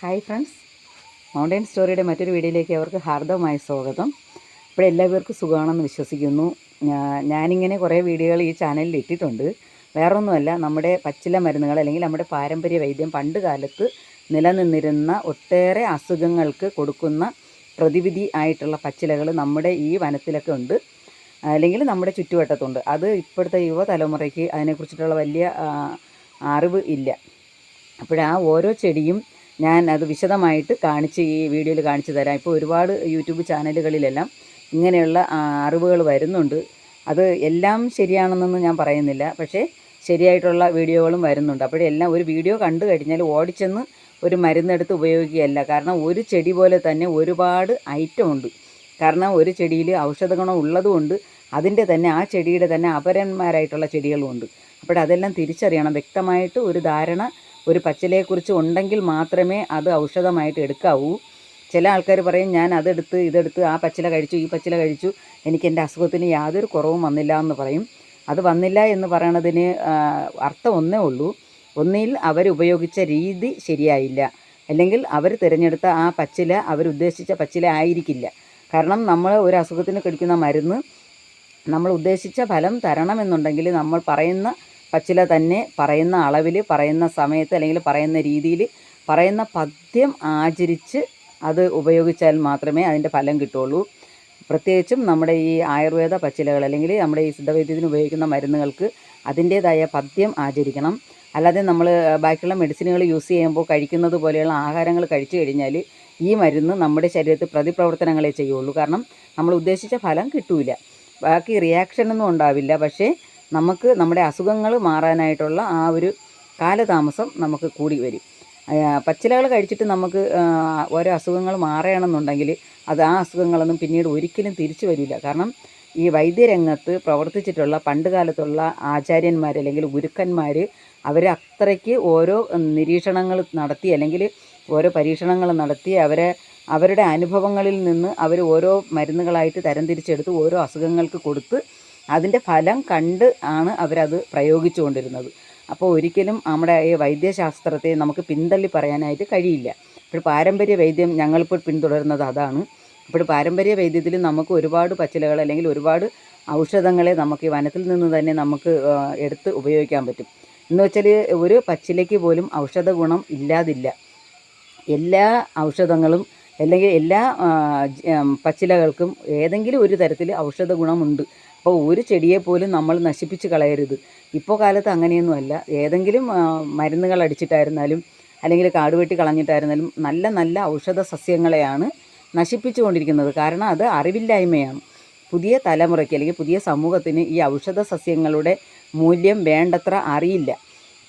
Hi friends mountain സ്റ്റോറിയുടെ മറ്റൊരു വീഡിയോയിലേക്ക് അവർക്ക് ഹാർദവമായ സ്വാഗതം. ഇപ്പോൾ എല്ലാവർക്കും സുഖമാണെന്ന് വിശ്വസിക്കുന്നു. ഞാനിങ്ങനെ കുറേ വീഡിയോകൾ ഈ ചാനലിൽ ഇട്ടിട്ടുണ്ട്. വേറൊന്നുമല്ല നമ്മുടെ പച്ചില മരുന്നുകൾ അല്ലെങ്കിൽ നമ്മുടെ പാരമ്പര്യ വൈദ്യം പണ്ട് കാലത്ത് നിലനിന്നിരുന്ന ഒട്ടേറെ അസുഖങ്ങൾക്ക് കൊടുക്കുന്ന പ്രതിവിധി ആയിട്ടുള്ള പച്ചിലകൾ നമ്മുടെ ഈ വനത്തിലൊക്കെ ഉണ്ട്. അല്ലെങ്കിൽ നമ്മുടെ ചുറ്റുവട്ടത്തുണ്ട്. അത് ഇപ്പോഴത്തെ യുവതലമുറയ്ക്ക് അതിനെക്കുറിച്ചിട്ടുള്ള വലിയ അറിവ് ഇല്ല. അപ്പോഴാ ഓരോ ചെടിയും ഞാൻ അത് വിശദമായിട്ട് കാണിച്ച് ഈ വീഡിയോയിൽ കാണിച്ചു തരാം. ഇപ്പോൾ ഒരുപാട് യൂട്യൂബ് ചാനലുകളിലെല്ലാം ഇങ്ങനെയുള്ള അറിവുകൾ വരുന്നുണ്ട്. അത് എല്ലാം ശരിയാണെന്നൊന്നും ഞാൻ പറയുന്നില്ല. പക്ഷേ ശരിയായിട്ടുള്ള വീഡിയോകളും വരുന്നുണ്ട്. അപ്പോഴെല്ലാം ഒരു വീഡിയോ കണ്ടു കഴിഞ്ഞാൽ ഓടിച്ചെന്ന് ഒരു മരുന്നെടുത്ത് ഉപയോഗിക്കുകയല്ല. കാരണം ഒരു ചെടി പോലെ തന്നെ ഒരുപാട് ഐറ്റം ഉണ്ട് കാരണം ഒരു ചെടിയിൽ ഔഷധഗുണം ഉള്ളതുകൊണ്ട് അതിന്റെ തന്നെ ആ ചെടിയുടെ തന്നെ അപരന്മാരായിട്ടുള്ള ചെടികളുമുണ്ട്. അപ്പോൾ അതെല്ലാം തിരിച്ചറിയണം. വ്യക്തമായിട്ട് ഒരു ധാരണ ഒരു പച്ചിലയെക്കുറിച്ച് ഉണ്ടെങ്കിൽ മാത്രമേ അത് ഔഷധമായിട്ട് എടുക്കാവൂ. ചില ആൾക്കാർ പറയും ഞാൻ അതെടുത്ത് ഇതെടുത്ത് ആ പച്ചില കഴിച്ചു ഈ പച്ചില കഴിച്ചു. എനിക്ക് എന്റെ അസുഖത്തിന് യാതൊരു കുറവും വന്നില്ല എന്ന് പറയും. അത് വന്നില്ല എന്ന് പറയണതിന് അർത്ഥം ഒന്നേ ഉള്ളൂ. ഒന്നിൽ അവരുപയോഗിച്ച രീതി ശരിയായില്ല. അല്ലെങ്കിൽ അവർ തിരഞ്ഞെടുത്ത ആ പച്ചില അവരുദ്ദേശിച്ച പച്ചില ആയിരിക്കില്ല. കാരണം നമ്മൾ ഒരു അസുഖത്തിന് കഴിക്കുന്ന മരുന്ന് നമ്മൾ ഉദ്ദേശിച്ച ഫലം തരണമെന്നുണ്ടെങ്കിൽ നമ്മൾ പറയുന്ന പച്ചില തന്നെ പറയുന്ന അളവിൽ പറയുന്ന സമയത്ത് അല്ലെങ്കിൽ പറയുന്ന രീതിയിൽ പറയുന്ന പദ്യം ആചരിച്ച് അത് ഉപയോഗിച്ചാൽ മാത്രമേ അതിന്റെ ഫലം കിട്ടുള്ളൂ പ്രത്യേകിച്ചും നമ്മുടെ ഈ ആയുർവേദ പച്ചിലകൾ അല്ലെങ്കിൽ നമ്മുടെ ഈ സിദ്ധവൈദ്യത്തിന് ഉപയോഗിക്കുന്ന മരുന്നുകൾക്ക് അതിന്റേതായ പദ്യം ആചരിക്കണം. അല്ലാതെ നമ്മൾ ബാക്കിയുള്ള മെഡിസിനുകൾ യൂസ് ചെയ്യുമ്പോൾ കഴിക്കുന്നത് പോലെയുള്ള ആഹാരങ്ങൾ കഴിച്ചു കഴിഞ്ഞാൽ ഈ മരുന്ന് നമ്മുടെ ശരീരത്തിൽ പ്രതിപ്രവർത്തനങ്ങളെ ചെയ്യുള്ളൂ കാരണം നമ്മൾ ഉദ്ദേശിച്ച ഫലം കിട്ടൂല. ബാക്കി റിയാക്ഷനൊന്നും ഉണ്ടാവില്ല. പക്ഷേ നമുക്ക് നമ്മുടെ അസുഖങ്ങൾ മാറാനായിട്ടുള്ള ആ ഒരു കാലതാമസം നമുക്ക് കൂടി വരും. പച്ചിലകൾ കഴിച്ചിട്ട് നമുക്ക് ഓരോ അസുഖങ്ങൾ മാറുകയാണെന്നുണ്ടെങ്കിൽ അത് ആ അസുഖങ്ങളൊന്നും പിന്നീട് ഒരിക്കലും തിരിച്ചു വരില്ല. കാരണം ഈ വൈദ്യരംഗത്ത് പ്രവർത്തിച്ചിട്ടുള്ള പണ്ട് കാലത്തുള്ള ആചാര്യന്മാർ അല്ലെങ്കിൽ ഗുരുക്കന്മാർ അവർ അത്രയ്ക്ക് ഓരോ നിരീക്ഷണങ്ങൾ നടത്തി അല്ലെങ്കിൽ ഓരോ പരീക്ഷണങ്ങൾ നടത്തി അവരെ അവരുടെ അനുഭവങ്ങളിൽ നിന്ന് അവർ ഓരോ മരുന്നുകളായിട്ട് തരംതിരിച്ചെടുത്ത് ഓരോ അസുഖങ്ങൾക്ക് കൊടുത്ത് അതിന്റെ ഫലം കണ്ട് ആണ് അവരത് പ്രയോഗിച്ചുകൊണ്ടിരുന്നത്. അപ്പോൾ ഒരിക്കലും നമ്മുടെ ഈ വൈദ്യശാസ്ത്രത്തെ നമുക്ക് പിന്തള്ളി പറയാനായിട്ട് കഴിയില്ല. ഇപ്പോൾ പാരമ്പര്യ വൈദ്യം ഞങ്ങളിപ്പോൾ പിന്തുടരുന്നത് അതാണ്. അപ്പോൾ പാരമ്പര്യ വൈദ്യത്തിൽ നമുക്ക് ഒരുപാട് പച്ചിലകൾ അല്ലെങ്കിൽ ഒരുപാട് ഔഷധങ്ങളെ നമുക്ക് ഈ വനത്തിൽ നിന്ന് തന്നെ നമുക്ക് എടുത്ത് ഉപയോഗിക്കാൻ പറ്റും. എന്ന് വെച്ചാൽ ഒരു പച്ചിലയ്ക്ക് പോലും ഔഷധ ഗുണം ഇല്ലാതില്ല. എല്ലാ ഔഷധങ്ങളും അല്ലെങ്കിൽ എല്ലാ പച്ചിലകൾക്കും ഏതെങ്കിലും ഒരു തരത്തിൽ ഔഷധ ഗുണമുണ്ട്. അപ്പോൾ ഒരു ചെടിയെ പോലും നമ്മൾ നശിപ്പിച്ച് കളയരുത്. ഇപ്പോൾ കാലത്ത് അങ്ങനെയൊന്നുമല്ല ഏതെങ്കിലും മരുന്നുകൾ അടിച്ചിട്ടായിരുന്നാലും അല്ലെങ്കിൽ കാട് വെട്ടി കളഞ്ഞിട്ടായിരുന്നാലും നല്ല നല്ല ഔഷധ സസ്യങ്ങളെയാണ് നശിപ്പിച്ചു കൊണ്ടിരിക്കുന്നത് കാരണം അത് അറിവില്ലായ്മയാണ്. പുതിയ തലമുറയ്ക്ക് അല്ലെങ്കിൽ പുതിയ സമൂഹത്തിന് ഈ ഔഷധ സസ്യങ്ങളുടെ മൂല്യം വേണ്ടത്ര അറിയില്ല.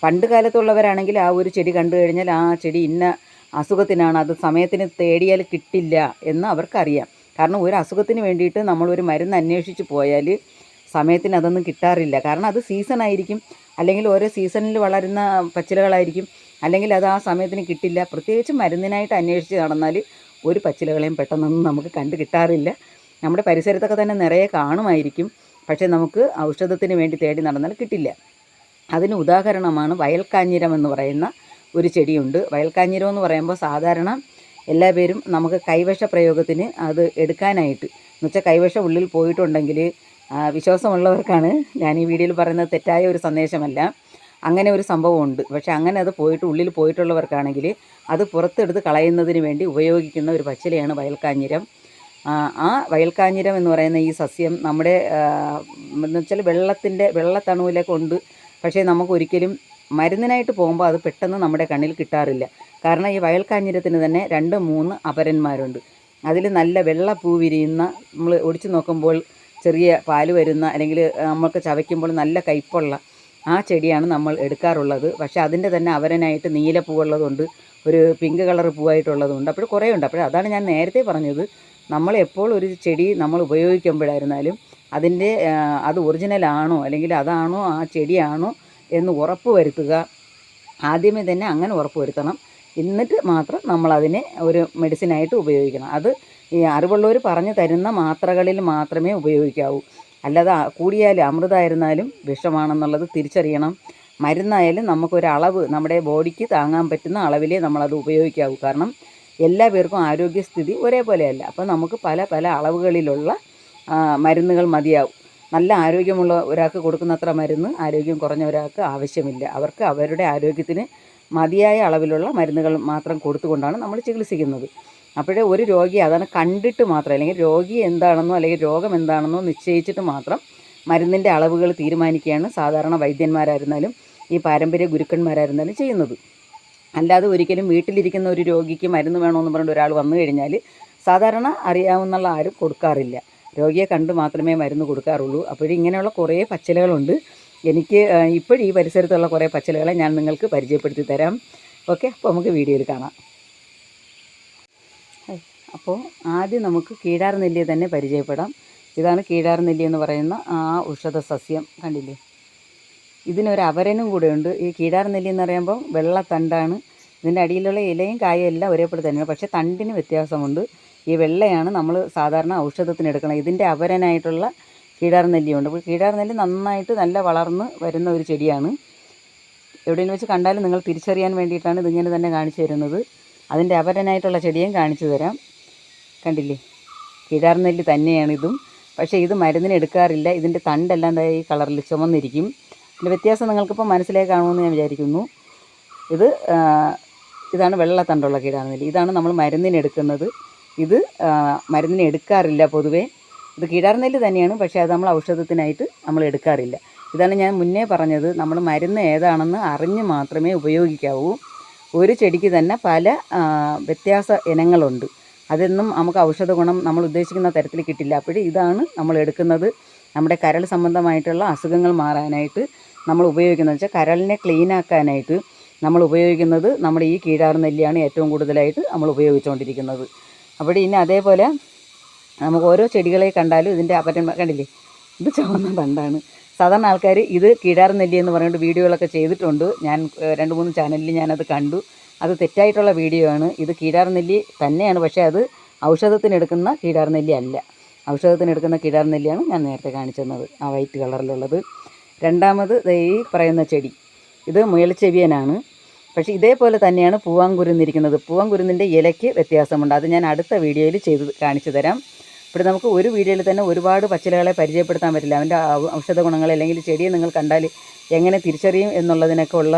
പണ്ട് കാലത്തുള്ളവരാണെങ്കിൽ ആ ഒരു ചെടി കണ്ടു കഴിഞ്ഞാൽ ആ ചെടി ഇന്ന അസുഖത്തിനാണ് അത് സമയത്തിന് തേടിയാൽ കിട്ടില്ല എന്ന് അവർക്കറിയാം. കാരണം ഒരു അസുഖത്തിന് വേണ്ടിയിട്ട് നമ്മൾ ഒരു മരുന്ന് അന്വേഷിച്ച് പോയാൽ സമയത്തിന് അതൊന്നും കിട്ടാറില്ല. കാരണം അത് സീസൺ ആയിരിക്കും. അല്ലെങ്കിൽ ഓരോ സീസണിൽ വളരുന്ന പച്ചിലകളായിരിക്കും. അല്ലെങ്കിൽ അത് ആ സമയത്തിന് കിട്ടില്ല. പ്രത്യേകിച്ച് മരുന്നിനായിട്ട് അന്വേഷിച്ച് നടന്നാൽ ഒരു പച്ചിലകളെയും പെട്ടെന്നൊന്നും നമുക്ക് കണ്ടു കിട്ടാറില്ല. നമ്മുടെ പരിസരത്തൊക്കെ തന്നെ നിറയെ കാണുമായിരിക്കും. പക്ഷേ നമുക്ക് ഔഷധത്തിന് വേണ്ടി തേടി നടന്നാൽ കിട്ടില്ല. അതിന് ഉദാഹരണമാണ് വയൽക്കാഞ്ഞിരം എന്ന് പറയുന്ന ഒരു ചെടിയുണ്ട്. വയൽക്കാഞ്ഞിരം എന്ന് പറയുമ്പോൾ സാധാരണ എല്ലാ പേരും നമുക്ക് കൈവശ പ്രയോഗത്തിന് അത് എടുക്കാനായിട്ട്. എന്നുവെച്ചാൽ കൈവശം ഉള്ളിൽ പോയിട്ടുണ്ടെങ്കിൽ വിശ്വാസമുള്ളവർക്കാണ് ഞാൻ ഈ വീഡിയോയിൽ പറയുന്നത് തെറ്റായ ഒരു സന്ദേശമല്ല. അങ്ങനെ ഒരു സംഭവമുണ്ട്. പക്ഷേ അങ്ങനെ അത് പോയിട്ട് ഉള്ളിൽ പോയിട്ടുള്ളവർക്കാണെങ്കിൽ അത് പുറത്തെടുത്ത് കളയുന്നതിന് വേണ്ടി ഉപയോഗിക്കുന്ന ഒരു പച്ചിലയാണ് വയൽക്കാഞ്ഞിരം. ആ, വയൽക്കാഞ്ഞിരം എന്ന് പറയുന്ന ഈ സസ്യം നമ്മുടെ എന്ന് വെച്ചാൽ വെള്ളത്തിന്റെ വെള്ളത്തണുവിലൊക്കെ ഉണ്ട്. പക്ഷേ നമുക്ക് ഒരിക്കലും മരുന്നിനായിട്ട് പോകുമ്പോൾ അത് പെട്ടെന്ന് നമ്മുടെ കണ്ണിൽ കിട്ടാറില്ല. കാരണം ഈ വയൽക്കാഞ്ഞിരത്തിന് തന്നെ രണ്ട് മൂന്ന് അപരന്മാരുണ്ട്. അതിൽ നല്ല വെള്ള പൂ വിരിയുന്ന നമ്മൾ ഒടിച്ചു നോക്കുമ്പോൾ ചെറിയ പാൽ വരുന്ന അല്ലെങ്കിൽ നമുക്ക് ചവയ്ക്കുമ്പോൾ നല്ല കയ്പുള്ള ആ ചെടിയാണ് നമ്മൾ എടുക്കാറുള്ളത്. പക്ഷേ അതിന്റെ തന്നെ അവരനായിട്ട് നീല പൂവുള്ളതുണ്ട് ഒരു പിങ്ക് കളർ പൂവായിട്ടുള്ളതുണ്ട്. അപ്പോൾ കുറേ ഉണ്ട് അപ്പോൾ അതാണ് ഞാൻ നേരത്തെ പറഞ്ഞത്. നമ്മൾ എപ്പോൾ ഒരു ചെടി നമ്മൾ ഉപയോഗിക്കുമ്പോഴായിരുന്നാലും അതിന്റെ അത് ഒറിജിനലാണോ അല്ലെങ്കിൽ അതാണോ ആ ചെടിയാണോ എന്ന് ഉറപ്പ് വരുത്തുക. ആദ്യമേ തന്നെ അങ്ങനെ ഉറപ്പ് വരുത്തണം. എന്നിട്ട് മാത്രം നമ്മളതിനെ ഒരു മെഡിസിനായിട്ട് ഉപയോഗിക്കണം. അത് ഈ അറിവുള്ളവർ പറഞ്ഞു തരുന്ന മാത്രകളിൽ മാത്രമേ ഉപയോഗിക്കാവൂ. അല്ലാതെ കൂടിയാലും അമൃതമായിരുന്നാലും വിഷമാണെന്നുള്ളത് തിരിച്ചറിയണം. മരുന്നായാലും നമുക്കൊരളവ് നമ്മുടെ ബോഡിക്ക് താങ്ങാൻ പറ്റുന്ന അളവിലേ നമ്മളത് ഉപയോഗിക്കാവൂ. കാരണം എല്ലാ പേർക്കും ആരോഗ്യസ്ഥിതി ഒരേപോലെയല്ല. അപ്പോൾ നമുക്ക് പല പല അളവുകളിലുള്ള മരുന്നുകൾ മതിയാവും. നല്ല ആരോഗ്യമുള്ള ഒരാൾക്ക് കൊടുക്കുന്നത്ര മരുന്ന് ആരോഗ്യം കുറഞ്ഞ ഒരാൾക്ക് ആവശ്യമില്ല. അവർക്ക് അവരുടെ ആരോഗ്യത്തിന് മതിയായ അളവിലുള്ള മരുന്നുകൾ മാത്രം കൊടുത്തുകൊണ്ടാണ് നമ്മൾ ചികിത്സിക്കുന്നത്. അപ്പോഴേ ഒരു രോഗി അതാണ് കണ്ടിട്ട് മാത്രം അല്ലെങ്കിൽ രോഗി എന്താണെന്നോ അല്ലെങ്കിൽ രോഗം എന്താണെന്നോ നിശ്ചയിച്ചിട്ട് മാത്രം മരുന്നിന്റെ അളവുകൾ തീരുമാനിക്കുകയാണ് സാധാരണ വൈദ്യന്മാരായിരുന്നാലും ഈ പാരമ്പര്യ ഗുരുക്കന്മാരായിരുന്നാലും ചെയ്യുന്നത്. അല്ലാതെ ഒരിക്കലും വീട്ടിലിരിക്കുന്ന ഒരു രോഗിക്ക് മരുന്ന് വേണമെന്ന് പറഞ്ഞിട്ട് ഒരാൾ വന്നു കഴിഞ്ഞാൽ സാധാരണ അറിയാവുന്ന ആരും കൊടുക്കാറില്ല. രോഗിയെ കണ്ട് മാത്രമേ മരുന്ന് കൊടുക്കാറുള്ളൂ. അപ്പോൾ ഇങ്ങനെയുള്ള കുറേ പച്ചിലകളുണ്ട്. എനിക്ക് ഇപ്പോഴും ഈ പരിസരത്തുള്ള കുറേ പച്ചിലകളെ ഞാൻ നിങ്ങൾക്ക് പരിചയപ്പെടുത്തി തരാം. ഓക്കെ അപ്പോൾ നമുക്ക് വീഡിയോയിൽ കാണാം. അപ്പോൾ ആദ്യം നമുക്ക് കീഴാർ നെല്ലിയെ തന്നെ പരിചയപ്പെടാം. ഇതാണ് കീഴാർ നെല്ലി എന്ന് പറയുന്ന ആ ഔഷധ സസ്യം. കണ്ടില്ലേ? ഇതിനൊരു അവരനും കൂടെയുണ്ട്. ഈ കീഴാർ നെല്ലി എന്ന് പറയുമ്പോൾ വെള്ളത്തണ്ടാണ് ഇതിന്റെ അടിയിലുള്ള ഇലയും കായും എല്ലാം ഒരേപോലെ തന്നെയാണ്. പക്ഷേ തണ്ടിന് വ്യത്യാസമുണ്ട്. ഈ വെള്ളയാണ് നമ്മൾ സാധാരണ ഔഷധത്തിന് എടുക്കണം ഇതിന്റെ അവരനായിട്ടുള്ള കീഴാർ നെല്ലിയുണ്ട്. അപ്പോൾ കീഴാർ നെല്ലി നന്നായിട്ട് നല്ല വളർന്ന് വരുന്ന ഒരു ചെടിയാണ്. എവിടെയെങ്കിലും വെച്ച് കണ്ടാലും നിങ്ങൾ തിരിച്ചറിയാൻ വേണ്ടിയിട്ടാണ് ഇതിങ്ങനെ തന്നെ കാണിച്ചു തരുന്നത്. അതിന്റെ അപരനായിട്ടുള്ള ചെടിയും കാണിച്ചു തരാം. കണ്ടില്ലേ? കിടാർ നെല്ല് തന്നെയാണ് ഇതും. പക്ഷേ ഇത് മരുന്നിന് എടുക്കാറില്ല. ഇതിന്റെ തണ്ടെല്ലാം ഈ കളറിൽ ചുമന്നിരിക്കും. ഇതിന്റെ വ്യത്യാസം നിങ്ങൾക്കിപ്പോൾ മനസ്സിലായി കാണുമെന്ന് ഞാൻ വിചാരിക്കുന്നു. ഇത് ഇതാണ് വെള്ളത്തണ്ടുള്ള തണ്ടുള്ള കിടാർ നെല്ലി. ഇതാണ് നമ്മൾ മരുന്നിന് എടുക്കുന്നത്. ഇത് മരുന്നിന് എടുക്കാറില്ല പൊതുവേ. ഇത് കിടാർനെല്ല് തന്നെയാണ് പക്ഷേ അത് നമ്മൾ ഔഷധത്തിനായിട്ട് നമ്മൾ എടുക്കാറില്ല. ഇതാണ് ഞാൻ മുന്നേ പറഞ്ഞത് നമ്മൾ മരുന്ന് ഏതാണെന്ന് അറിഞ്ഞ് മാത്രമേ ഉപയോഗിക്കാവൂ. ഒരു ചെടിക്ക് തന്നെ പല വ്യത്യാസ ഇനങ്ങളുണ്ട്. അതൊന്നും നമുക്ക് ഔഷധ ഗുണം നമ്മൾ ഉദ്ദേശിക്കുന്ന തരത്തിൽ കിട്ടില്ല. അപ്പോൾ ഇതാണ് നമ്മൾ എടുക്കുന്നത്. നമ്മുടെ കരൾ സംബന്ധമായിട്ടുള്ള അസുഖങ്ങൾ മാറാനായിട്ട് നമ്മൾ ഉപയോഗിക്കുന്നത്. വെച്ചാൽ കരളിനെ ക്ലീൻ ആക്കാനായിട്ട് നമ്മൾ ഉപയോഗിക്കുന്നത് നമ്മുടെ ഈ കീഴാർ നെല്ലിയാണ് ഏറ്റവും കൂടുതലായിട്ട് നമ്മൾ ഉപയോഗിച്ചുകൊണ്ടിരിക്കുന്നത്. അപ്പോൾ ഇനി അതേപോലെ നമുക്ക് ഓരോ ചെടികളെ കണ്ടാലും ഇതിന്റെ അപ്പറ്റൻ കണ്ടില്ലേ? ഇത് ചുവന്ന തണ്ടാണ്. സാധാരണ ആൾക്കാർ ഇത് കിഴാർനെല്ലി എന്ന് പറഞ്ഞിട്ട് വീഡിയോകളൊക്കെ ചെയ്തിട്ടുണ്ട്. ഞാൻ രണ്ട് മൂന്ന് ചാനലിൽ ഞാനത് കണ്ടു. അത് തെറ്റായിട്ടുള്ള വീഡിയോ ആണ്. ഇത് കീഴാർ നെല്ലി തന്നെയാണ്. പക്ഷേ അത് ഔഷധത്തിനെടുക്കുന്ന എടുക്കുന്ന കീഴാർ നെല്ലി അല്ല. ഔഷധത്തിനെടുക്കുന്ന എടുക്കുന്ന കീഴാർ നെല്ലിയാണ് ഞാൻ നേരത്തെ കാണിച്ചു തന്നത്. ആ വൈറ്റ് കളറിലുള്ളത്. രണ്ടാമത് ഈ പറയുന്ന ചെടി. ഇത് മുയൽച്ചെവിയനാണ് പക്ഷേ ഇതേപോലെ തന്നെയാണ് പൂവാങ്കുരുന്നിരിക്കുന്നത് പൂവാങ്കുരുന്നിന്റെ ഇലയ്ക്ക് വ്യത്യാസമുണ്ട്. അത് ഞാൻ അടുത്ത വീഡിയോയിൽ ചെയ്ത് കാണിച്ചു തരാം. ഇവിടെ നമുക്ക് ഒരു വീഡിയോയിൽ തന്നെ ഒരുപാട് പച്ചിലകളെ പരിചയപ്പെടുത്താൻ പറ്റില്ല. അവന്റെ ഔഷധ ഗുണങ്ങൾ അല്ലെങ്കിൽ ചെടിയെ നിങ്ങൾ കണ്ടാൽ എങ്ങനെ തിരിച്ചറിയും എന്നുള്ളതിനൊക്കെ ഉള്ള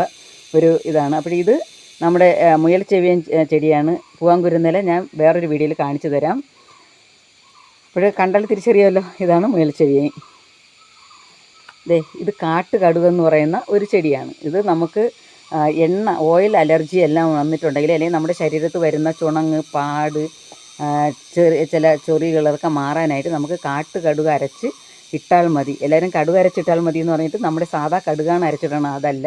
ഒരു ഇതാണ്. അപ്പോൾ ഇത് നമ്മുടെ മുയൽ ചെവിയൻ ചെടിയാണ്. പൂവാങ്കുരുന്നില ഞാൻ വേറൊരു വീഡിയോയിൽ കാണിച്ചു തരാം. അപ്പോൾ കണ്ടാൽ തിരിച്ചറിയാമല്ലോ ഇതാണ് മുയൽ ചെവിയൻ. ദേ ഇത് കാട്ട് എന്ന് പറയുന്ന ഒരു ചെടിയാണ്. ഇത് നമുക്ക് എണ്ണ ഓയിൽ അലർജി എല്ലാം വന്നിട്ടുണ്ടെങ്കിൽ അല്ലെങ്കിൽ നമ്മുടെ ശരീരത്ത് വരുന്ന ചുണങ്ങ് പാട് ചെറിയ ചില ചൊറികളൊക്കെ മാറാനായിട്ട് നമുക്ക് കാട്ട് കടുക് അരച്ച് ഇട്ടാൽ മതി. എല്ലാവരും കടുക് അരച്ചിട്ടാൽ മതി എന്ന് പറഞ്ഞിട്ട് നമ്മുടെ സാധാ കടുകാണ് അരച്ചിടണം അതല്ല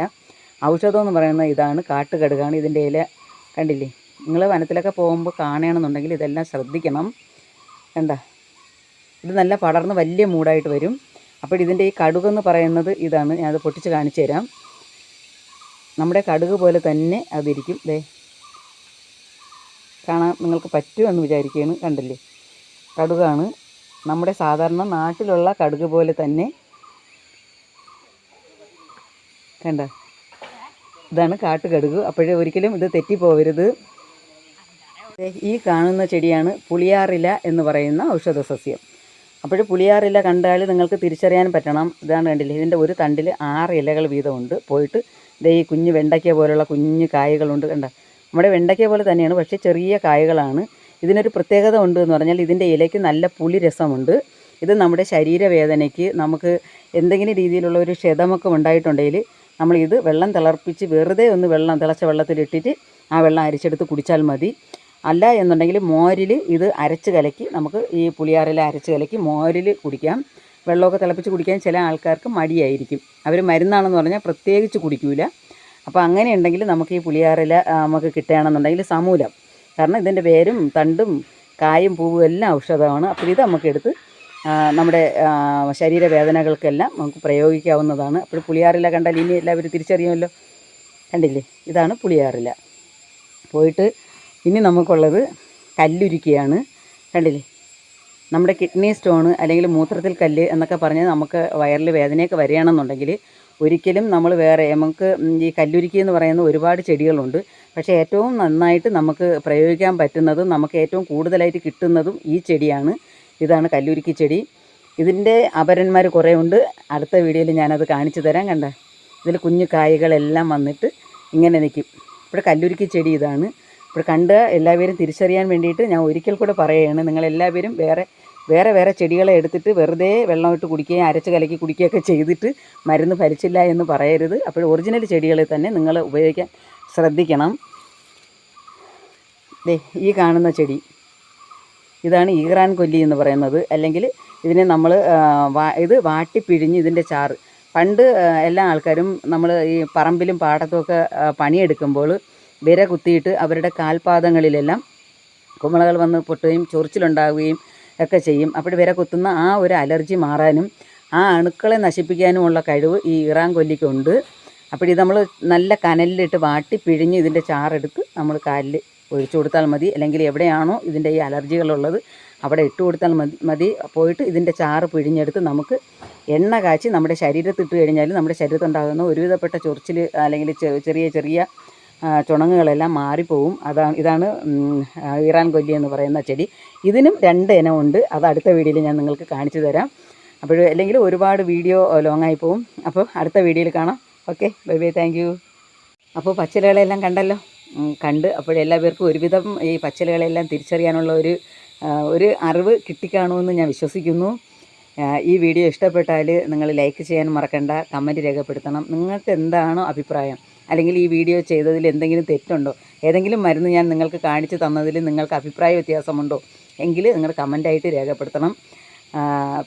ഔഷധം എന്ന് പറയുന്ന ഇതാണ് കാട്ട് കടുകാണ് ഇതിന്റെ ഇല. കണ്ടില്ലേ? നിങ്ങൾ വനത്തിലൊക്കെ പോകുമ്പോൾ കാണുകയാണെന്നുണ്ടെങ്കിൽ ഇതെല്ലാം ശ്രദ്ധിക്കണം. എന്താ? ഇത് നല്ല പടർന്ന് വലിയ മൂടായിട്ട് വരും. അപ്പോൾ ഇതിന്റെ ഈ കടുകെന്ന് പറയുന്നത് ഇതാണ്. ഞാനത് പൊട്ടിച്ച് കാണിച്ചു തരാം. നമ്മുടെ കടുക് പോലെ തന്നെ അതിരിക്കും. ദേ കാണാൻ നിങ്ങൾക്ക് പറ്റുമെന്ന് വിചാരിക്കുകയാണ് കണ്ടില്ലേ? കടുകാണ് നമ്മുടെ സാധാരണ നാട്ടിലുള്ള കടുക് പോലെ തന്നെ കണ്ട ഇതാണ് കാട്ടുകടുക്. അപ്പോഴേ ഒരിക്കലും ഇത് തെറ്റിപ്പോവരുത്. ഈ കാണുന്ന ചെടിയാണ് പുളിയാറില എന്ന് പറയുന്ന ഔഷധ സസ്യം അപ്പോൾ പുളിയാറില കണ്ടാൽ നിങ്ങൾക്ക് തിരിച്ചറിയാൻ പറ്റണം. ഇതാണ് കണ്ടില്ലേ ഇതിന്റെ ഒരു തണ്ടിൽ ആറ് ഇലകൾ വീതമുണ്ട്. പോയിട്ട് ദേ ഈ കുഞ്ഞ് വെണ്ടയ്ക്ക പോലുള്ള കുഞ്ഞ് കായകളുണ്ട് കണ്ട? നമ്മുടെ വെണ്ടയ്ക്ക പോലെ തന്നെയാണ് പക്ഷേ ചെറിയ കായകളാണ്. ഇതിനൊരു പ്രത്യേകത ഉണ്ട് എന്ന് പറഞ്ഞാൽ ഇതിന്റെ ഇലയ്ക്ക് നല്ല പുളി രസമുണ്ട്. ഇത് നമ്മുടെ ശരീരവേദനയ്ക്ക് നമുക്ക് എന്തെങ്കിലും രീതിയിലുള്ള ഒരു ക്ഷതമൊക്കെ ഉണ്ടായിട്ടുണ്ടെങ്കിൽ നമ്മളിത് ഇത് വെള്ളം തിളപ്പിച്ച് വെറുതെ ഒന്ന് വെള്ളം തിളച്ച വെള്ളത്തിലിട്ടിട്ട് ആ വെള്ളം അരിച്ചെടുത്ത് കുടിച്ചാൽ മതി. അല്ല എന്നുണ്ടെങ്കിൽ മോരിൽ ഇത് അരച്ച് കലക്കി നമുക്ക് ഈ പുളിയാറില അരച്ച് കലക്കി മോരിൽ കുടിക്കാം. വെള്ളമൊക്കെ തിളപ്പിച്ച് കുടിക്കാൻ ചില ആൾക്കാർക്ക് മടിയായിരിക്കും. അവർ മരുന്നാണെന്ന് പറഞ്ഞാൽ പ്രത്യേകിച്ച് കുടിക്കൂല. അപ്പോൾ അങ്ങനെ ഉണ്ടെങ്കിൽ നമുക്ക് ഈ പുളിയാറില നമുക്ക് കിട്ടുകയാണെന്നുണ്ടെങ്കിൽ സമൂലം. കാരണം ഇതിന്റെ വേരും തണ്ടും കായും പൂവും എല്ലാം ഔഷധമാണ്. അപ്പോൾ ഇത് നമുക്കെടുത്ത് നമ്മുടെ ശരീരവേദനകൾക്കെല്ലാം നമുക്ക് പ്രയോഗിക്കാവുന്നതാണ്. അപ്പോൾ പുളിയാറില കണ്ടാൽ ഇനി എല്ലാവരും തിരിച്ചറിയുമല്ലോ? കണ്ടില്ലേ? ഇതാണ് പുളിയാറില. പോയിട്ട് ഇനി നമുക്കുള്ളത് കല്ലുരുക്കിയാണ്. കണ്ടില്ലേ? നമ്മുടെ കിഡ്നി സ്റ്റോണ് അല്ലെങ്കിൽ മൂത്രത്തിൽ കല്ല് എന്നൊക്കെ പറഞ്ഞ് നമുക്ക് വയറിൽ വേദനയൊക്കെ വരികയാണെന്നുണ്ടെങ്കിൽ ഒരിക്കലും നമ്മൾ വേറെ നമുക്ക് ഈ കല്ലുരുക്കി എന്ന് പറയുന്ന ഒരുപാട് ചെടികളുണ്ട്. പക്ഷേ ഏറ്റവും നന്നായിട്ട് നമുക്ക് പ്രയോഗിക്കാൻ പറ്റുന്നതും നമുക്ക് ഏറ്റവും കൂടുതലായിട്ട് കിട്ടുന്നതും ഈ ചെടിയാണ്. ഇതാണ് കല്ലുരുക്കി ചെടി. ഇതിന്റെ അപരന്മാർ കുറേ ഉണ്ട്. അടുത്ത വീഡിയോയിൽ ഞാനത് കാണിച്ചു തരാം കണ്ട. ഇതിൽ കുഞ്ഞു കായ്കളെല്ലാം വന്നിട്ട് ഇങ്ങനെ നിൽക്കും. ഇവിടെ കല്ലുരുക്കി ചെടി ഇതാണ്. ഇപ്പോൾ കണ്ട് എല്ലാവരും തിരിച്ചറിയാൻ വേണ്ടിയിട്ട് ഞാൻ ഒരിക്കൽ കൂടെ പറയുകയാണ്. നിങ്ങളെല്ലാവരും വേറെ വേറെ വേറെ ചെടികളെ എടുത്തിട്ട് വെറുതെ വെള്ളം വെള്ളമിട്ട് കുടിക്കുകയും അരച്ച് കലക്കി കുടിക്കുകയൊക്കെ ചെയ്തിട്ട് മരുന്ന് ഫലിച്ചില്ല എന്ന് പറയരുത്. അപ്പോൾ ഒറിജിനൽ ചെടികളെ തന്നെ നിങ്ങൾ ഉപയോഗിക്കാൻ ശ്രദ്ധിക്കണം. ദേ ഈ കാണുന്ന ചെടി. ഇതാണ് ഈറാൻ കൊല്ലി എന്ന് പറയുന്നത്. അല്ലെങ്കിൽ ഇതിനെ നമ്മൾ ഇത് വാട്ടിപ്പിഴിഞ്ഞ് ഇതിന്റെ ചാറ്. പണ്ട് എല്ലാ ആൾക്കാരും നമ്മൾ ഈ പറമ്പിലും പാടത്തുമൊക്കെ പണിയെടുക്കുമ്പോൾ വിര കുത്തിയിട്ട് അവരുടെ കാൽപാദങ്ങളിലെല്ലാം കുമിളകൾ വന്ന് പൊട്ടുകയും ചൊറിച്ചിലുണ്ടാവുകയും ഒക്കെ ചെയ്യും. അപ്പോൾ വിര കുത്തുന്ന ആ ഒരു അലർജി മാറാനും ആ അണുക്കളെ നശിപ്പിക്കാനുമുള്ള കഴിവ് ഈ ഇറാൻ കൊല്ലിക്കുണ്ട്. അപ്പോൾ ഇത് നമ്മൾ നല്ല കനലിലിട്ട് വാട്ടി പിഴിഞ്ഞ് ഇതിന്റെ ചാറെടുത്ത് നമ്മൾ കാലിൽ ഒഴിച്ചു കൊടുത്താൽ മതി. അല്ലെങ്കിൽ എവിടെയാണോ ഇതിന്റെ ഈ അലർജികളുള്ളത് അവിടെ ഇട്ട് കൊടുത്താൽ മതി മതി. പോയിട്ട് ഇതിന്റെ ചാറ് പിഴിഞ്ഞെടുത്ത് നമുക്ക് എണ്ണ കാച്ചി നമ്മുടെ ശരീരത്തിട്ട് കഴിഞ്ഞാൽ നമ്മുടെ ശരീരത്തുണ്ടാകുന്ന ഒരുവിധപ്പെട്ട ചൊറിച്ചിൽ അല്ലെങ്കിൽ ചെറിയ ചെറിയ ചുണങ്ങുകളെല്ലാം മാറിപ്പോവും. അതാണ് ഇതാണ് ഇറാൻ കൊല്ലി എന്ന് പറയുന്ന ചെടി. ഇതിനും രണ്ട് ഇനമുണ്ട് അത് അടുത്ത വീഡിയോയിൽ ഞാൻ നിങ്ങൾക്ക് കാണിച്ചു തരാം. അപ്പോൾ അല്ലെങ്കിൽ ഒരുപാട് വീഡിയോ ലോങ് ആയി പോവും. അപ്പോൾ അടുത്ത വീഡിയോയിൽ കാണാം. Okay bye bye thank you. അപ്പോൾ പച്ചിലകളെല്ലാം കണ്ടല്ലോ? കണ്ട്. അപ്പോൾ എല്ലാ പേർക്കും ഒരുവിധം ഈ പച്ചിലകളെല്ലാം തിരിച്ചറിയാനുള്ള ഒരു ഒരു അറിവ് കിട്ടിക്കാണുമെന്ന് ഞാൻ വിശ്വസിക്കുന്നു. ഈ വീഡിയോ ഇഷ്ടപ്പെട്ടാൽ നിങ്ങൾ ലൈക്ക് ചെയ്യാൻ മറക്കണ്ട. കമന്റ് രേഖപ്പെടുത്തണം. നിങ്ങൾക്ക് എന്താണോ അഭിപ്രായം അല്ലെങ്കിൽ ഈ വീഡിയോ ചെയ്തതിൽ എന്തെങ്കിലും തെറ്റുണ്ടോ? ഏതെങ്കിലും മരുന്ന് ഞാൻ നിങ്ങൾക്ക് കാണിച്ചു തന്നതിൽ നിങ്ങൾക്ക് അഭിപ്രായ വ്യത്യാസമുണ്ടോ? എങ്കിൽ നിങ്ങൾ കമന്റായിട്ട് രേഖപ്പെടുത്തണം.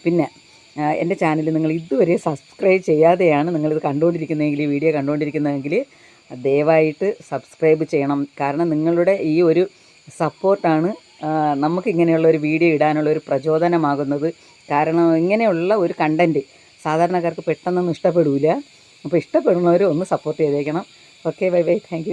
പിന്നെ എന്റെ ചാനൽ നിങ്ങൾ ഇതുവരെ സബ്സ്ക്രൈബ് ചെയ്യാതെയാണ് നിങ്ങളിത് കണ്ടുകൊണ്ടിരിക്കുന്നതെങ്കിൽ ഈ വീഡിയോ കണ്ടുകൊണ്ടിരിക്കുന്നതെങ്കിൽ ദയവായിട്ട് സബ്സ്ക്രൈബ് ചെയ്യണം. കാരണം നിങ്ങളുടെ ഈ ഒരു സപ്പോർട്ടാണ് നമുക്ക് ഇങ്ങനെയുള്ള ഒരു വീഡിയോ ഇടാനുള്ള ഒരു പ്രചോദനമാകുന്നത്. കാരണം ഇങ്ങനെയുള്ള ഒരു കണ്ടന്റ് സാധാരണക്കാർക്ക് പെട്ടെന്നൊന്നും ഇഷ്ടപ്പെടില്ല അപ്പോൾ ഇഷ്ടപ്പെടുന്നവരും ഒന്ന് സപ്പോർട്ട് ചെയ്തേക്കണം. Okay bye bye thank